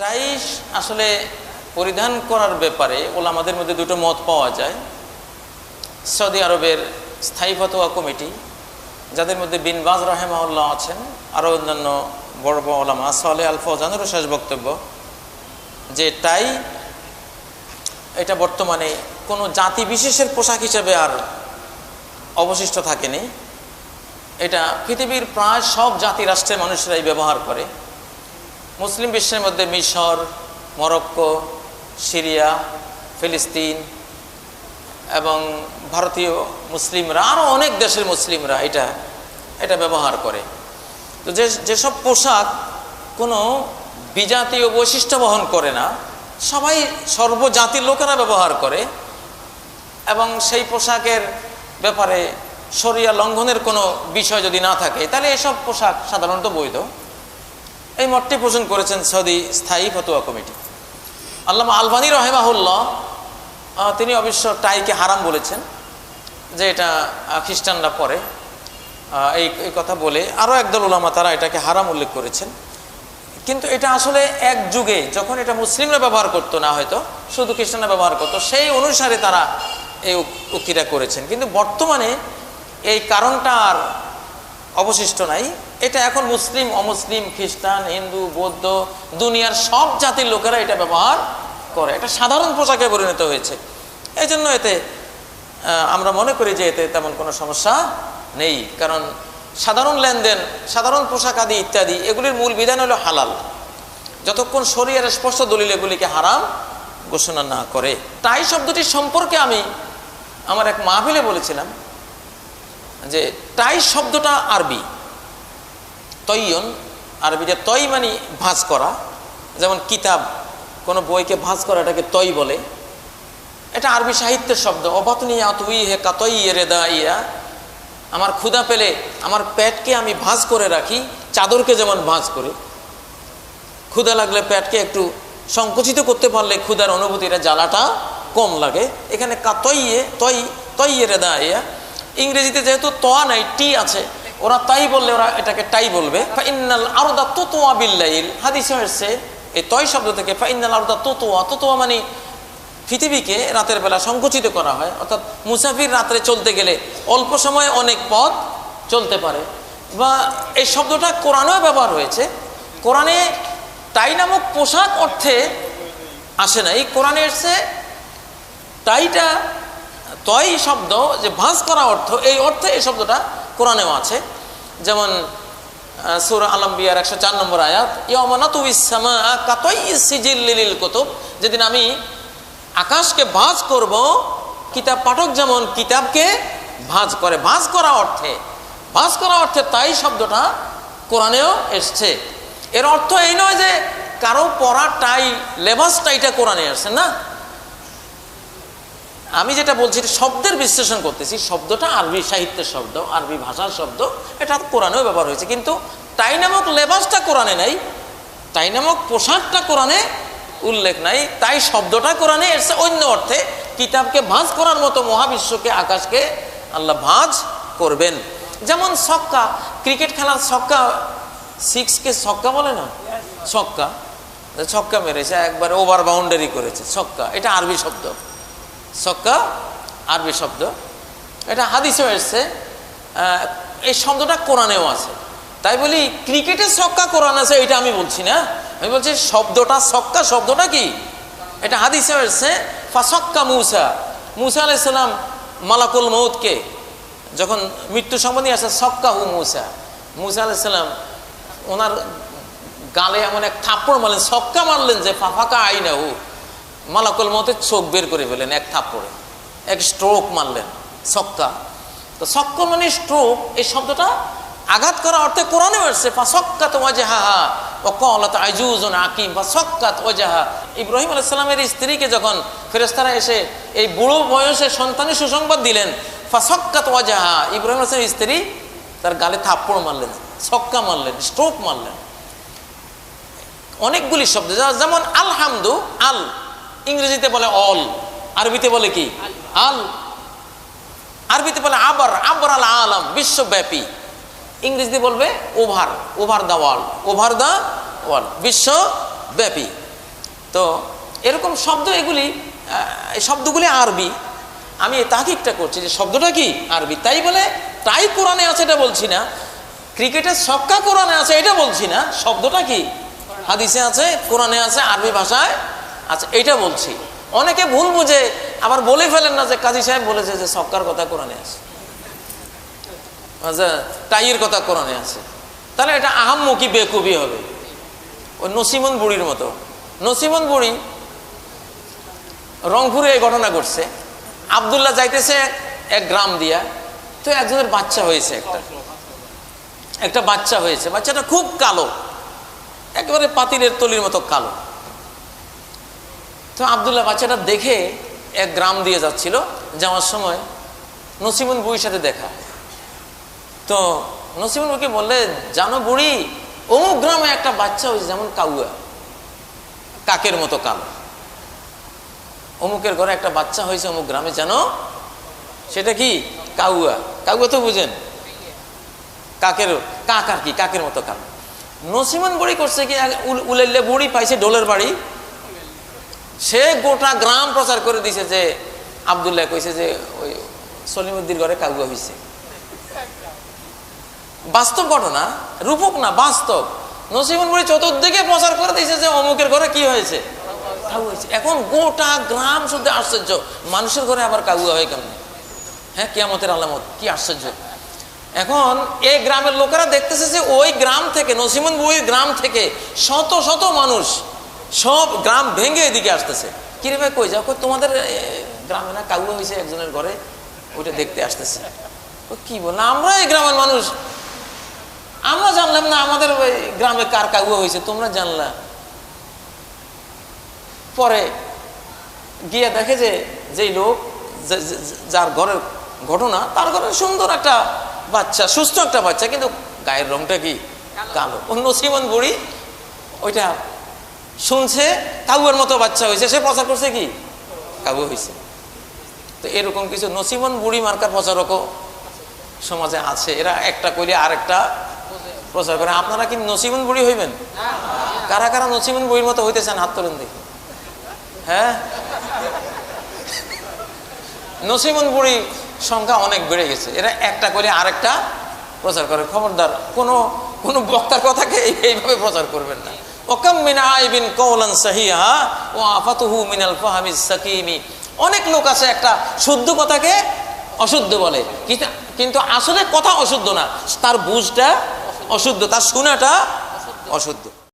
টাই আসলে পরিধান করার ব্যাপারে ওলামাদের মধ্যে দুটো মত পাওয়া যায়। সৌদি আরবের স্থায়ী ফতোয়া কমিটি, যাদের মধ্যে বিন বাজ রাহেমাউল্লাহ আছেন, আরও অন্যান্য বড় বড় ওলামা সালে আল ফৌজানেরও শেষ বক্তব্য যে টাই এটা বর্তমানে কোনো জাতি বিশেষের পোশাক হিসেবে আর অবশিষ্ট থাকেনি। এটা পৃথিবীর প্রায় সব জাতি রাষ্ট্রের মানুষরাই ব্যবহার করে। মুসলিম বিশ্বের মধ্যে মিশর, মরক্কো, সিরিয়া, ফিলিস্তিন এবং ভারতীয় মুসলিমরা আরও অনেক দেশের মুসলিমরা এটা এটা ব্যবহার করে। তো যে, যেসব পোশাক কোনো বিজাতীয় বৈশিষ্ট্য বহন করে না, সবাই সর্বজাতির লোকেরা ব্যবহার করে এবং সেই পোশাকের ব্যাপারে শরিয়া লঙ্ঘনের কোনো বিষয় যদি না থাকে, তাহলে এসব পোশাক সাধারণত বৈধ। এই মতটি পোষণ করেছেন সৌদি স্থায়ী ফতুয়া কমিটি। আল্লামা আলবানী রহেমাহুল্লাহ তিনি অবশ্য টাইকে হারাম বলেছেন, যে এটা খ্রিস্টানরা পরে এই এই কথা বলে আরও একদল ওলামা তারা এটাকে হারাম উল্লেখ করেছেন। কিন্তু এটা আসলে এক যুগে যখন এটা মুসলিমরা ব্যবহার করতো না হয়তো, শুধু খ্রিস্টানরা ব্যবহার করতো, সেই অনুসারে তারা এই উক- উক্তিটা করেছেন। কিন্তু বর্তমানে এই কারণটা আর অবশিষ্ট নাই। এটা এখন মুসলিম, অমুসলিম, খ্রিস্টান, হিন্দু, বৌদ্ধ, দুনিয়ার সব জাতির লোকেরা এটা ব্যবহার করে। এটা সাধারণ পোশাকে পরিণত হয়েছে। এই জন্য এতে আমরা মনে করি যে এতে তেমন কোনো সমস্যা নেই। কারণ সাধারণ লেনদেন, সাধারণ পোশাক আদি ইত্যাদি, এগুলির মূল বিধান হলো হালাল। যতক্ষণ শরীরের স্পষ্ট দলিল এগুলিকে হারাম ঘোষণা না করে। টাই শব্দটি সম্পর্কে আমি আমার এক মাহফিলে বলেছিলাম যে টাই শব্দটা আরবি। তৈয়ন, আরবিতে তৈ মানে ভাঁজ করা। যেমন কিতাব, কোনো বইকে ভাঁজ করা, এটাকে তৈ বলে। এটা আরবি সাহিত্যের শব্দ। অবাতনিয়া তুই হে কাতই রেদা ইয়া। আমার ক্ষুধা পেলে আমার পেটকে আমি ভাঁজ করে রাখি, চাদরকে যেমন ভাঁজ করে। ক্ষুধা লাগলে পেটকে একটু সংকুচিত করতে পারলে ক্ষুধার অনুভূতিটা জ্বালাটা কম লাগে। এখানে কাতইয়ে তৈ তৈয়ে রেদা ইয়া। ইংরেজিতে যেহেতু তোয়া নাই, টি আছে, ওরা তাই বললে ওরা এটাকে টাই বলবে। ইন্নাল আরদা তোতোয়া বিল্লাইল, হাদিসে হচ্ছে এই তয় শব্দ থেকে ফাইনাল আরদা তোতোয়া তোতোয়া মানে পৃথিবীকে রাতের বেলা সংকুচিত করা হয়, অর্থাৎ মুসাফির রাত্রে চলতে গেলে অল্প সময়ে অনেক পথ চলতে পারে। বা এই শব্দটা কোরআনেও ব্যবহার হয়েছে। কোরআনে টাই নামক পোশাক অর্থে আসে নাই কোরআনে এসছে টাইটা তয় শব্দ যে ভাঁজ করা অর্থ, এই অর্থে এই শব্দটা কোরআনেও আছে। যেমন সুর আলম্বিয়ার একশো চার নম্বর আয়াত ইয়মানাতু ইসামা কাতই সিজিল্লিল কুতুব যেদিন আমি আকাশকে ভাঁজ করব, কিতাব পাঠক যেমন কিতাবকে ভাঁজ করে। ভাঁজ করা অর্থে, ভাঁজ করা অর্থে তাই শব্দটা কোরআনেও এসছে। এর অর্থ এই নয় যে কারও পরা টাই লেবাস টাইটা কোরআনে আসছে, না। আমি যেটা বলছি শব্দের বিশ্লেষণ করতেছি। শব্দটা আরবি সাহিত্যের শব্দ, আরবি ভাষার শব্দ। এটা কোরআনেও ব্যবহার হয়েছে। কিন্তু টাই নামক লেবাসটা কোরআনে নাই টাই নামক পোশাকটা কোরআনে উল্লেখ নাই, তাই শব্দটা কোরআনে এসছে অন্য অর্থে কিতাবকে ভাঁজ করার মতো মহাবিশ্বকে, আকাশকে আল্লাহ ভাঁজ করবেন। যেমন ছক্কা, ক্রিকেট খেলার ছক্কা, সিক্সকে ছক্কা বলে না? ছক্কা। ছক্কা মেরেছে, একবার ওভার বাউন্ডারি করেছে, ছক্কা। এটা আরবি শব্দ। ছক্কা আরবি শব্দ। এটা হাদিসেও এসছে। এই শব্দটা কোরআনেও আছে। তাই বলি, ক্রিকেটে সক্কা কোরআন আছে, এটা আমি বলছি না। আমি বলছি, শব্দটা ছক্কা শব্দটা কি? এটা হাদিসেও এসছে, ফাসক্কা মুসা। মুসা আলাইসাল্লাম মালাকুল মৌদকে যখন মৃত্যু সম্বন্ধে আসে, সক্কা হু মুসা। মুসা আলাইসাল্লাম ওনার গালে এমন এক থাপ্পড় মারলেন, সক্কা মারলেন যে, ফাফাকা আইনা হু মালাকুল মতে চোখ বের করে ফেলেন, এক থাপ্পড়ে। এক স্ট্রোক মারলেন সক্কা তো সক্ক মানে স্ট্রোক এই শব্দটা আঘাত করা অর্থে কোরআনে আসছে, ফা সক্কাত ওয়াজাহা ও কলাত আইজুজন আকিম বা সক্কাত ওয়াজাহা ইব্রাহিম আলাইসাল্লামের স্ত্রীকে যখন ফেরেস্তারা এসে এই বুড়ো বয়সে সন্তানের সুসংবাদ দিলেন, ফা সক্কাত ওয়াজাহা ইব্রাহিম আলাইসলামের স্ত্রী তার গালে থাপ্পড় মারলেন, ছক্কা মারলেন স্ট্রোক মারলেন। অনেকগুলি শব্দ যেমন আলহামদু, আল ইংরেজিতে বলে অল, আরবিতে বলে কি? আল। আরবিতে বলে আবার, আবর আল আলম, বিশ্বব্যাপী। ইংরেজিতে বলবে over over the world, over the world, বিশ্বব্যাপী। তো এরকম শব্দ এগুলি এই শব্দগুলি আরবি। আমি তাকিকটা করছি যে শব্দটা কি? আরবি। তাই বলে তাই কোরআনে আছে এটা বলছি না। ক্রিকেটের ছক্কা কোরআনে আছে এটা বলছি না। শব্দটা কি? হাদিসে আছে, কোরআনে আছে, আরবি ভাষায় আচ্ছা এটা বলছি। অনেকে ভুল বুঝে, আবার বলে ফেলেন না যে কাজী সাহেব বলেছে যে ছক্কার কথা কোরআনে আছে। আচ্ছা টাইয়ের কথা কোরআনে আছে। তাহলে এটা আহাম্মুখী বেকুবি হবে? ওই নসিমন বুড়ির মতো। নসিমন বুড়ি রংপুরে এই ঘটনা ঘটছে। আবদুল্লাহ যাইতেছে এক গ্রাম দিয়া। তো একজনের বাচ্চা হয়েছে একটা। একটা বাচ্চা হয়েছে। বাচ্চাটা খুব কালো। একেবারে পাতিলের তলির মতো কালো। তো আবদুল্লাহ বাচ্চাটা দেখে এক গ্রাম দিয়ে যাচ্ছিল, যাওয়ার সময় নসিমন বুড়ির সাথে দেখা। তো নসিমন বুকে বললে, জানো বুড়ি, অমুক গ্রামে একটা বাচ্চা হয়েছে যেমন কাউয়া, কাকের মতো কালো। অমুকের ঘরে একটা বাচ্চা হয়েছে অমুক গ্রামে, জানো? সেটা কি? কাউয়া। কাউয়া তো বুঝেন, কাকের, কাক আর কি, কাকের মতো কাক নসিমন বুড়ি করছে কি আগে উল- উলাইলে বুড়ি পাইছে ডোলের বাড়ি সে গোটা গ্রাম প্রচার করে দিছে যে, আবদুল্লাহ কইছে যে, ওই সলিমুদ্দির ঘরে কাউয়া হয়েছে বাস্তব ঘটনা, রূপক না, বাস্তব। নসিমন বুড়ি চতুর্দিকে প্রচার করে দিয়েছে যে, অমুকের ঘরে কি হয়েছে? হয়েছে। এখন গোটা গ্রাম শুদ্ধ আশ্চর্য। মানুষের ঘরে আবার কাউয়া হয় কেমন? হ্যাঁ কিয়ামতের আলামত, কি আশ্চর্য। এখন এই গ্রামের লোকেরা দেখতেছে যে, ওই গ্রাম থেকে নসিমন বুড়ির গ্রাম থেকে শত শত মানুষ সব গ্রাম ভেঙে এদিকে আসতেছে। কিরে ভাই কই যাও? তোমাদের গ্রামে না কাউয়া হয়েছে একজনের ঘরে? ওইটা দেখতে আসতেছে। কি বল? আমরা এই গ্রামের মানুষ। আমরা জানলাম না আমাদের ওই গ্রামে কার কাউয়া হয়েছে তোমরা জানলা। পরে গিয়ে দেখে যে যেই লোক যার ঘরের ঘটনা তার ঘরে সুন্দর একটা বাচ্চা সুস্থ একটা বাচ্চা কিন্তু গায়ের রংটা কি? কালো। অন্য সিমন বুড়ি ওইটা শুনছে, কাউয়ের মতো বাচ্চা হয়েছে, সে প্রচার করছে কি? কাউ হয়েছে। তো এরকম কিছু নসিমন বুড়ি মার্কার প্রচারকও সমাজে আছে। এরা একটা কইলে আরেকটা প্রচার করে। আপনারা কি নসিমন বুড়ি হইবেন? কারা কারা নসিমন বুড়ির মতো হইতে চান হাত তোলেন দেখি। হ্যাঁ? নসিমন বুড়ি সংখ্যা অনেক বেড়ে গেছে। এরা একটা করে আরেকটা প্রচার করে। খবরদার, কোনো কোনো বক্তার কথাকে এইভাবে প্রচার করবেন না। ওকাম মিন আইবিন কওলান সাহিহা, ও আফাতুহু মিনাল ফাহামিজ সাকিমি। অনেক লোক আছে একটা শুদ্ধ কথাকে অশুদ্ধ বলে। কিন্তু আসলে কথা অশুদ্ধ না। তার বুঝটা অশুদ্ধ, তার শোনাটা অশুদ্ধ।